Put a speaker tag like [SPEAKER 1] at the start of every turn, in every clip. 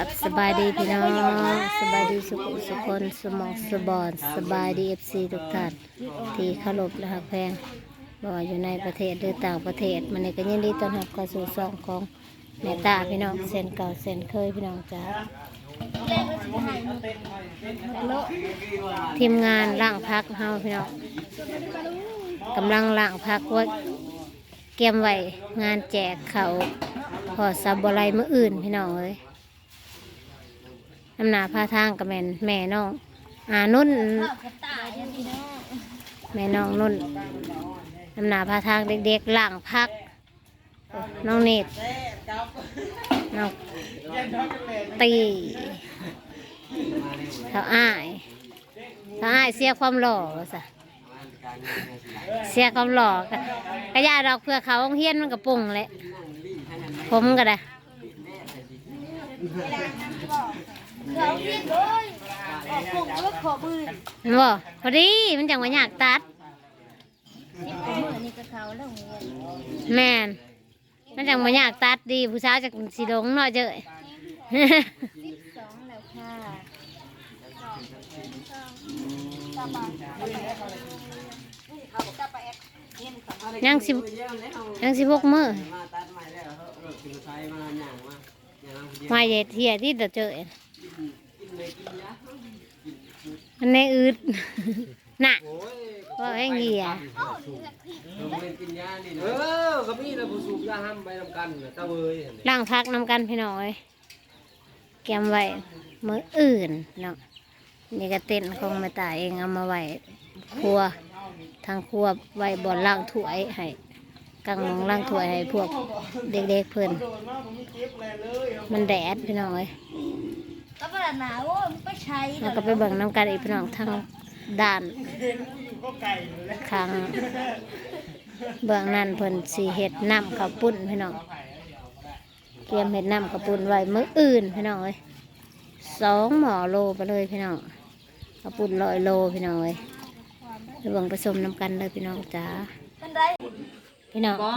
[SPEAKER 1] กับสบายดีพี่น้องสบายดีสุขสุขคนสมองสบอนสบายดีเอฟซีทุกท่านที่เคารพและหักแพงบ่ว่าอยู่ในประเทศหรือต่างประเทศมันนี่ก็ยินดีต้อนรับเข้าสู่ซองของแม่ตาพี่น้องเส้นเก่าเส้นเคยพี่น้องจ้าทีมงานล่างพักเฮาพี่น้องกำลังล่างพักไว่าเตรียมไว้งานแจกเขาพอซับบอะไรเมื่ออื่นพี่น้องเอ้ย น้ำหนาพาทางกับแม่นแม่น้องอานุ่นแม่น้องนุ่นน้ำหนาพาทางเด็กๆหลังพัก น้องเนตน้องตีเท้าอ้ายเท้าอ้ายเสียความหล่อว่าซะเสียความหล่อกะกระยาดอกเพื่อเขาโรงเฮียนมันกระปุ่งเลยผมก็ได้
[SPEAKER 2] เขาเรียกเลยออกปุ่งแล้วขอมือ
[SPEAKER 1] มันบ่พอดีมันจังว่าอยากตัด
[SPEAKER 2] นี่ขอมือนี่ก็เขาแล้วเงี้ย
[SPEAKER 1] แม่นมันจังมาอยากตัดดีผู้สาวจากสีดงหน่อยเจ้ย
[SPEAKER 2] สิบสองแล้วค่ะ
[SPEAKER 1] ยังสิบยังสิบหกมือมาเย็ดเทียที่เดยวเจอ มันในอืดน่ะว่าแห้งเหี้ย
[SPEAKER 3] เออก็มีนะผู้สูบยาห้ามไปทำกันน่ะตะเวยเห็นไหม
[SPEAKER 1] ล่างพักนำกันพี่น้อยแกมไว้มืออื่นเนาะนี่ก็เต้นของแม่ตายเองเอามาไว้ครัวทางครัวไว้บอนล่างถ้วยให้กางมองล่างถ้วยให้พวกเด็กๆเพิ่นมันแดดพี่น้องเอ้ย
[SPEAKER 2] ก็ประหนาวโอ้มันก็ใช้
[SPEAKER 1] แล้วก็ไปเบิ่งน้ำกันอีกพี่น้องทางด้านข้างเบื้องนั้นเพิ่นสีเห็ดน้ำข้าวปุ้นพี่น้องเตรียมเห็ดน้ำข้าวปุ้นไว้มื้ออื่นพี่น้องเอ้ยสองหม้อโลไปเลยพี่น้องข้าวปุ้นร้อยโลพี่น้องเอ้ยไปเบิ่งผสมน้ำกันเลยพี่น้องจ้า
[SPEAKER 2] เป็นไร
[SPEAKER 1] พี่น้อง
[SPEAKER 4] บ่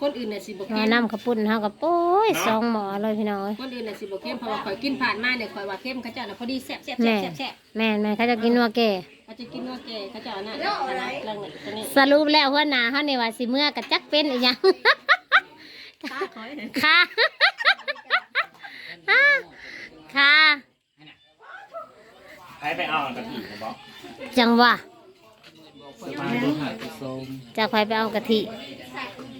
[SPEAKER 4] คนอื่นน่ะสิบ่
[SPEAKER 1] มา
[SPEAKER 4] เข้ม
[SPEAKER 1] น้ำข้าวปุ้นเฮากับโอ้ยสองหม้อเลยพี่น้องเอ้ย
[SPEAKER 4] คนอื่นน่ะสิบ่เข้มเพราะว่าข่อยกินผ่านมาเนี่ยข่อยว่าเข้มเขาเจ้าน่ะพอดีแซ่บแซ่บ
[SPEAKER 1] แม่
[SPEAKER 4] แซ่บแซ่บ
[SPEAKER 1] แม่นแม่เขาจะกินนัวแก่
[SPEAKER 4] เขาจะกินว่าแกเขาเจ้าน่ะนะนะเรื่องนี้ตัวนี้
[SPEAKER 1] สรุปแล้วหัวหน้าเขานี่ว่าสิเมื่อกับจักเป็นอีหยัง
[SPEAKER 4] ตาข่อย
[SPEAKER 1] ค่ะค่ะ
[SPEAKER 5] ใครไปเอากะทิผมบอก
[SPEAKER 1] จังหวะ
[SPEAKER 5] สบายดีค่ะผสม
[SPEAKER 1] จะคอยไปเอากะทิ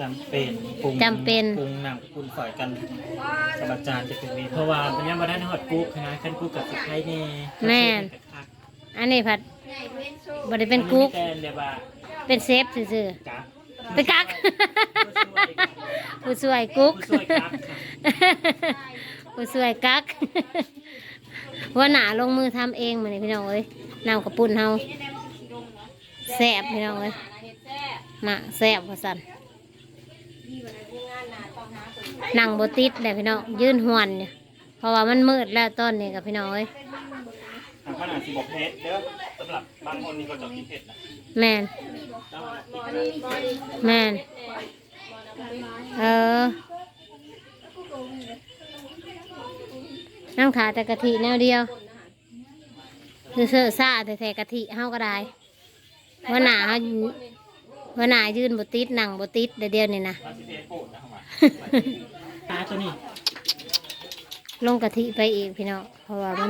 [SPEAKER 5] จำเป็นปรุง
[SPEAKER 1] จำเป็น
[SPEAKER 5] ปรุงหนังปรุงฝอยกันสำหรับจานจะเป็นเมนเพราะว่าเป็นยังมาได้ในหอดกุ๊กนะขั้นกุ๊กกับสไครแน่
[SPEAKER 1] แม่น อันนี้ผัดบริเป็นกุ๊ก
[SPEAKER 5] แตนเดียบา
[SPEAKER 1] เป็นเซฟซื่อ
[SPEAKER 5] กัก
[SPEAKER 1] ๆเป็นกัก ผู้ช่วยกุ๊ก
[SPEAKER 5] ผู้ช่วยกักค่ะ
[SPEAKER 1] ผู้ช่วยกักหัวหน้าลงมือทำเองมาเลยพี่น้องเอ้ยน้ำกระปุ่นเฮาแซ่บพี่น้องเอ้ยมาแซ่บว่าสัน นั่งบติดเลยพี่น้องยืนหวนเนี่ยเพราะว่ามันมืดแล้วตอนนี้กับพี่น้องเอ้ย
[SPEAKER 5] ทางขนาดสิบกเพชรเด้อสำหรับบางคนนี่ก็จะกินเผ็ดนะ
[SPEAKER 1] แมนแมนเออนั่งขาแต่กะทิแนวเดียว คือเสื้อซ่าแต่แต่กะทิเฮาก็ได้ว่าหนาเฮา ว่าหนายืนบติดนั่งบติดเดี๋ยวเดียวนี่นะ
[SPEAKER 5] เราสิเพชรโปรดนะเข้ามาตาตัวนี้
[SPEAKER 1] ลงกะทิไปอีกพี่น้องเพราะว่ามัน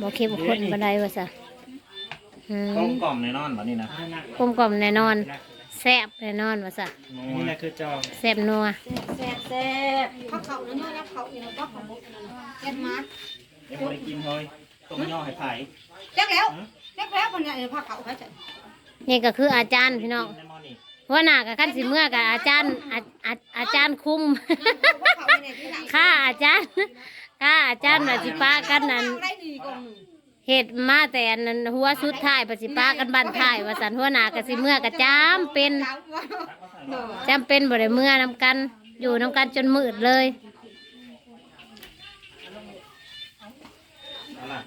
[SPEAKER 1] บ่เข้มข้นบันไดว่าซะอื
[SPEAKER 5] ต้ม
[SPEAKER 1] ม
[SPEAKER 5] กล่อมในนอนแบบนี้นะ
[SPEAKER 1] กลมกล่อมแน่นอนแซ่บแน่นอนว่าซะ
[SPEAKER 5] นี่แหละคือจอง
[SPEAKER 1] แซ่บนัว
[SPEAKER 2] แซ่บแซ่บเขาเขาแล้วเนี่ยเขาอีกแล้วก็ของมุกเก็ดมา
[SPEAKER 5] เดี๋ยวผมได้กินเฮ้ยต้มย่อให้ไผ่
[SPEAKER 2] เล็กแล้วเล็กแล้วคนเนี่ยพาเขาเขาจะ
[SPEAKER 1] นี่ก็คืออาจารย์พี่น้อง
[SPEAKER 5] ในหม้อนี่
[SPEAKER 1] หัวหน้ากับขั้นสิเมื่อกับอาจารย์อาอาอาจารย์คุ้มค่าอาจารย์ค่าอาจารย์มาสิป้ากันนั้นเหตุมาแต่นั้นหัวสุดท้ายปสิป้ากันบันท้ายว่าสันหัวหน้ากับสิเมื่อกับจำเป็นจำเป็นบ่ได้เมื่อนำกัน อยู่นำกันจนมืดเลย
[SPEAKER 5] เอาล่ะเ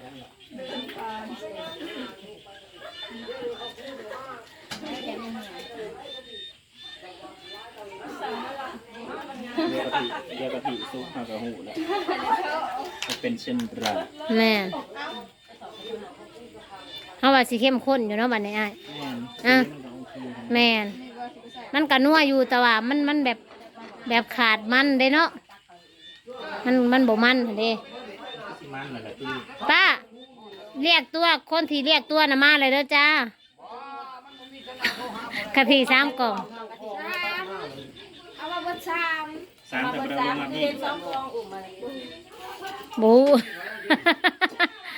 [SPEAKER 5] ดี๋ยวกะ ทิเดี๋ยวกะทิซุปหากระหูแล้วเป็นเช่นไร
[SPEAKER 1] แม่นเฮาว่าสิเข้มข้นอยู่เนาะบัดนี้อ้าย
[SPEAKER 5] แม่น
[SPEAKER 1] อะ
[SPEAKER 5] มันก็โอเคครับ
[SPEAKER 1] แม่นมันก็นัวอยู่แต่ว่ามันมันแบบแบบขาดมันเด้เนาะมันมันบ่มันเด้
[SPEAKER 5] สิมันนั่นแหละที่
[SPEAKER 1] ป้าเรียกตัวคนที่เรียกตัวน่ะมาเลยเด้อจ้ากะทิสามกล่อง
[SPEAKER 2] เอามาบนชาม
[SPEAKER 5] สามแต่ประเด็นมานี่
[SPEAKER 2] สองกองอุ่มมาเลย
[SPEAKER 1] บู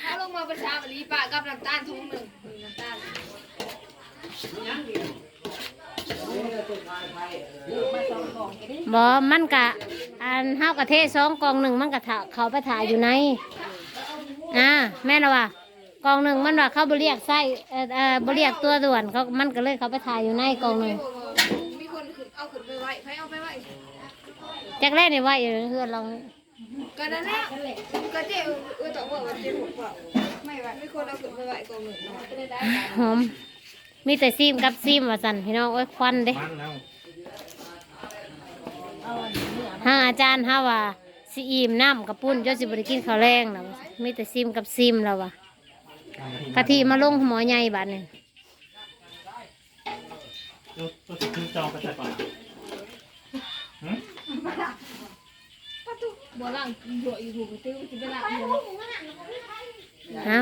[SPEAKER 2] เอาลงมาบนชามอันนี้ป้ากับน้ำตาลทุ่งหนึ่งน้ำตาล
[SPEAKER 1] บอมันกะ อันเฮากะเทสองกองหนึ่งมันกะเขาไปถ่ายอยู่ใน อ่า แม่นว่ากองหนึ่งมันว่าเขาบเรียกไส้เอ่อเอ่อบเรียกตัวด่วนเขามันก็เลยเขาไปถ่ายอยู่ในกองหนึ่ง
[SPEAKER 2] ขึ้นเอาขึ้นไปไว้ใครเอาไปไว้
[SPEAKER 1] จากแรกนี่ว่าอยู่เพื่อนเรา
[SPEAKER 2] ก็นั่นแหละก็เจ๊เออต่อว่าวันเจ๊หกเปล่าไม่ไว้ไม่คนเอาขึ้นไปไว้กองหนึ่งเนาะก็ได้ได้
[SPEAKER 1] หอมมีแต่ซีมกับซีมว่าสันพี่น้องโอ้ยควันเด้
[SPEAKER 5] มันแล้ว
[SPEAKER 1] ห้าอาจารย์ห้าว่าซีอิมน้ำกับปุ้นเจ้าสิบริกินข้าวแรงแล้วมีแต่ซีมกับซีมแล้วว่ะกะทิมาลงหมอใหญ่บาดนี่
[SPEAKER 5] ตัวตัวสิขึ้นจองไปใส่ก่อนหืม
[SPEAKER 2] บัวล่างบัวอยู่ถูกติ้วจะไปล่างบัว
[SPEAKER 1] เอา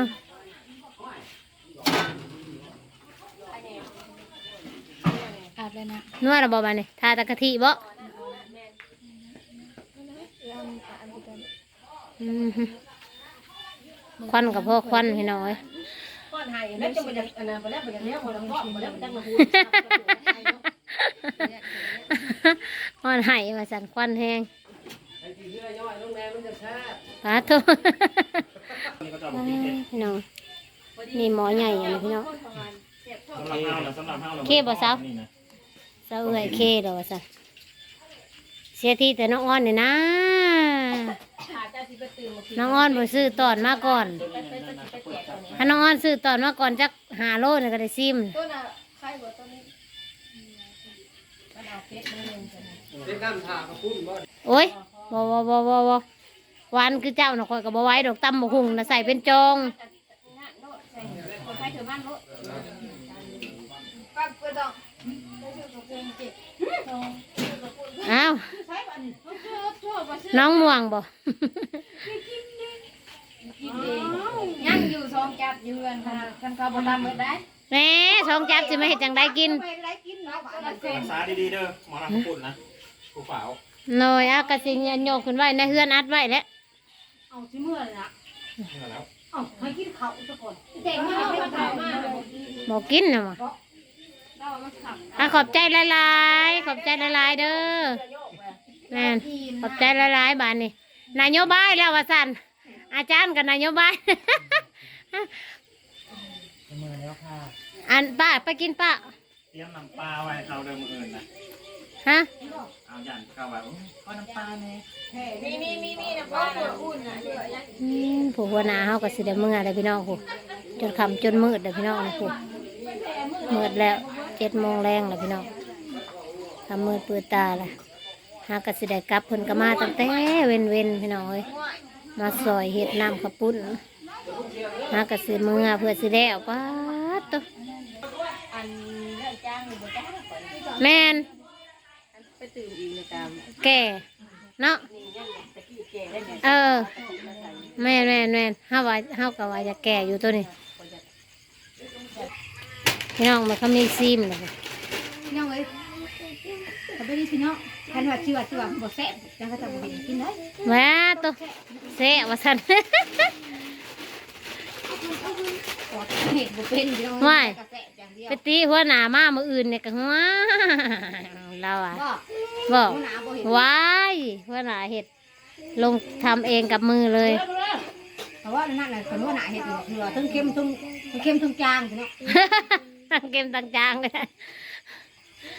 [SPEAKER 2] อาบเลยนะ
[SPEAKER 1] นวดระบอบาดนี่ทาตะกะทิบ่อืมฮึควันกับพ่อควันพี่น้อย
[SPEAKER 4] ก้อนไห้แล้วจะมาจากอันนั้นไปแล้วไปจากเลี้ยงมาแล้วก็มาแล้วจังมาพูด
[SPEAKER 1] อ่อนไห้มาสั่นควันแห้ง
[SPEAKER 3] ไอ้ที่เยื่อย่อยลงแรงมันจะแซ่บ
[SPEAKER 1] ปาทุ
[SPEAKER 5] นี่ก็จะบอกพี่เห็ด
[SPEAKER 1] พี่น้องนี่หมอใหญ่อันนี้พี่น้อง
[SPEAKER 5] สำหรับเฮานะสำหรับเฮานะ
[SPEAKER 1] เคบ่สาว
[SPEAKER 5] นี่นะ
[SPEAKER 1] เจ้าเอ้ยเคเดอสั่นเสียทีแต่น้องอ้อนนี่นะ
[SPEAKER 4] ขาเจ้าสิไปตื่นมา
[SPEAKER 1] น้องอ้อนบ่ซื้อตอนมาก่อน ถ้าน้องอ้อนซื้อตอนมาก่อนจักหาโลนี่ก็ได้ซิม
[SPEAKER 2] ต้นอะใครบัวต้นนี้
[SPEAKER 3] เป็นน้ำถากระปุ้นบ่
[SPEAKER 1] โอ้ยบ่บ่บ่บ่บ่หวานคือเจ้าน่ะข่อยก็บ่ไหว้ดอกตำบักหุ่งน่ะใส่เป็นจอง
[SPEAKER 2] คนไทยเถอะบ้านรถปั๊บกระดองได้ชื่อกระปุกเจ็บ
[SPEAKER 1] อ้าว
[SPEAKER 2] ใช่ป่ะนี่เขาเจอโทษว่าซื้อ
[SPEAKER 1] น้องม่วงบ่
[SPEAKER 2] กินเองยังอยู่ซองจับอยู่กันค่ะท่านเขาบ่ทำเมื่อได้
[SPEAKER 1] แหม่สองจับสิมาเฮ็ดจังไดกิน
[SPEAKER 5] รักษาดีๆเด้อหมอลำปุ่นนะกูฝาว
[SPEAKER 1] หน่อยอากระสิงยันโยกขึ้นไว้ในเฮือนอัดไว้แล้ว
[SPEAKER 2] เอาสิเมื่อเลยนะ
[SPEAKER 5] นี่แล้ว
[SPEAKER 2] เอาให้กินข้าวซะก่อนเด็กมาให้ข้าวมา
[SPEAKER 1] บ่กินน่ะว่ะ
[SPEAKER 2] เรามาขับ
[SPEAKER 1] อะขอบใจหลายๆขอบใจหลายๆเด้อแม่นขอบใจหลายๆบานนี่นายโยบายแล้วว่าสั่นอาจารย์กับนายโยบาย
[SPEAKER 5] มือแล้วค่ะ
[SPEAKER 1] อันป้าไปกินป้า
[SPEAKER 5] เตรียมน้ำปลาไว้ให้เขาเดิมมืออื่นนะ
[SPEAKER 1] ฮะ
[SPEAKER 5] เอาอย่างเข้าไว้อุ๊ยก็น้ำปลาเนี่ย
[SPEAKER 2] มีมีมีมีนะพ่ออุ่นนะเดี๋ยวยัง
[SPEAKER 1] อืมผู้หัวหน้าเฮาก็สิได้เมื่อเลยพี่น้องผู้จนค่ำจนมืดเลยพี่น้องผู้มืดแล้วเจ็ดโมงแรงแล้วพี่น้องทำมืดเปิดตาละหาก็สิได้กลับเพิ่นก็มาตั้งแต่เว้นเว้นๆพี่น้องเอ้ยมาซอยเฮ็ดน้ำข้าวปุ้นหาก็สิเมื่อเพื่อสิได้เอาป้าดตัว
[SPEAKER 4] อันเรื่องจ้างหรือบ่จ้างก่อน
[SPEAKER 1] แม่น
[SPEAKER 4] ไปตื่นอีกในตาม
[SPEAKER 1] แก่เนาะ
[SPEAKER 4] นี่ยังตะกี้แก่ได้ไง
[SPEAKER 1] เออ แม่นแม่นแม่นเฮาว่าเฮาก็ว่าจะแก่อยู่ตัวนี้พี่น้องมันก็มีซีมเลย
[SPEAKER 2] พี่น้องเอ้ยเขาไม่ได้พี่น้องคันว่าชื่อว่าชื่อว่าบ่แซ่บจังก็จะบ่เห็นกินได้
[SPEAKER 1] แม่ตัวเสะว่าสัน
[SPEAKER 2] อดเห็ดบ่เป็นพี่น้อง
[SPEAKER 1] ว่าย
[SPEAKER 2] กระแสอย่างเดียว
[SPEAKER 1] ไปตีหัวหน้ามามืออื่นเนี่ยก็หัวเราอะ
[SPEAKER 2] บ่
[SPEAKER 1] บอก
[SPEAKER 2] หัวหน้าบ่เห็น
[SPEAKER 1] ว้ายหัวหน้าเห็ดลงทำเองกับมือเลย
[SPEAKER 2] เพราะว่านั่นน่ะคนหัวหน้าเห็ดนี่คือว่าทั้งเค็มทั้งทั้งเค็มทั้งจางพี่น้อง
[SPEAKER 1] ตั้งเกมตั้งจางเลย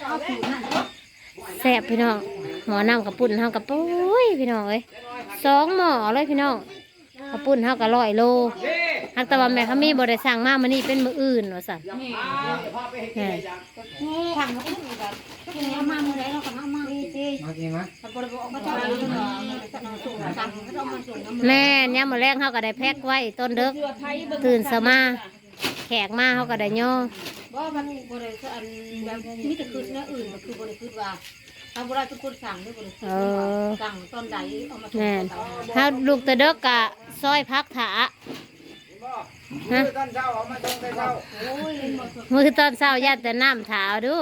[SPEAKER 2] เอาสูตรนั่น
[SPEAKER 1] แซ่บพี่น้องหมอน้ำกับปุ่นเท่ากับปุ้ยพี่น้องเอ้ยสองหม้อเลยพี่น้องกับปุ่นเท่ากับร้อยโล หักตะวันแม่เขามีบริสั่งมามันนี่เป็นมืออื่นว่าสัน
[SPEAKER 3] พาไปให้กินอะไรจัง
[SPEAKER 2] ทางเขาก็มีแบบกินเอามามื้อใดเราก็เอามา
[SPEAKER 1] ดีจี
[SPEAKER 3] มากินมั้ย
[SPEAKER 2] ถ้าบ่ได้บอกก็จะเอาส่งสั่งก็ต้องมาส่งน้ำ
[SPEAKER 1] แม่นยามมื้อแรกเฮาก็ได้แพ็คไว้ต้นเด็กตื่นสมาแขกมาเฮาก็ได้ย่อ
[SPEAKER 2] บ่มันบ่ได้คืออันแบบมีแต่คือเนื้ออื่นก็คือบ่ได้คือว่าถ้าบ่ได้ทุกคนสั่งเด้อบ่ได้คือว่าสั่งตอนใดเอามาส่ง
[SPEAKER 1] แม่น
[SPEAKER 2] ตอนนั้น
[SPEAKER 1] ถ้าลูกแตะเด็กก็ซอยพักถา
[SPEAKER 3] มื้อตอนเช้าเอามาส่งแต่เช้า
[SPEAKER 2] โอ้ยเล่นบ่สด
[SPEAKER 1] มื้อตอนเช้าญาติแต่น้ำถาดู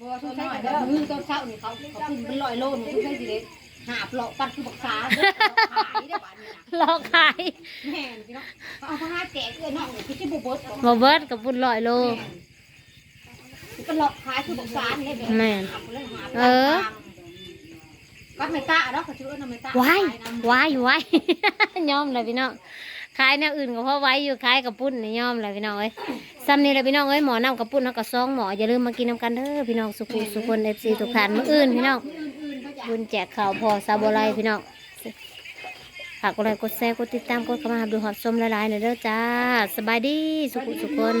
[SPEAKER 2] บ่สดใช้แต่มือตอนเช้านี่เขาเขาขึ้นเป็นร้อยโลนี่ใช่สิเด้หาบเลาะปัดคือบักษาเด้อขายได้อบัดนี้น่ะ
[SPEAKER 1] รอขาย
[SPEAKER 2] แม่นพี่น้องเอาพระหาแจกเอ้ยน้องนี่คือสิบ่เบิดหรอก
[SPEAKER 1] บ่เบิดกับปุ่นร้อยโล
[SPEAKER 2] ก็หลอกขายคือบอกสารเลยแบบ
[SPEAKER 1] แม่น
[SPEAKER 2] หาไปเลยหาไป
[SPEAKER 1] เออ
[SPEAKER 2] วัดเมตาเนาะเขาชื่อว่าเมตา
[SPEAKER 1] ไว้ไว้ไว้ยอมเลยพี่น้อง ขายแนวอื่นก็เพราะไว้อยู่ขายกับปุ้นนี่ยอมเลยพี่น้องเอ้ยซ้ำนี่เลยพี่น้องเอ้ยหมอน้ำกับปุ้นเขาก็ซองหมออย่าลืมมากินน้ำกันเด้อพี่น้องสุขุสุคนเอฟซีทุกท่านมื้ออื่นพี่น้อง
[SPEAKER 2] อื่นๆเขาจะ
[SPEAKER 1] บุญแจกข่าวพอซาโบไลพี่น้องฝากกดไลค์กดแชร์กดติดตามกดเข้ามาดูหอบชมหลายๆหน่อยเด้อจ้าสบายดีสุขุสุคน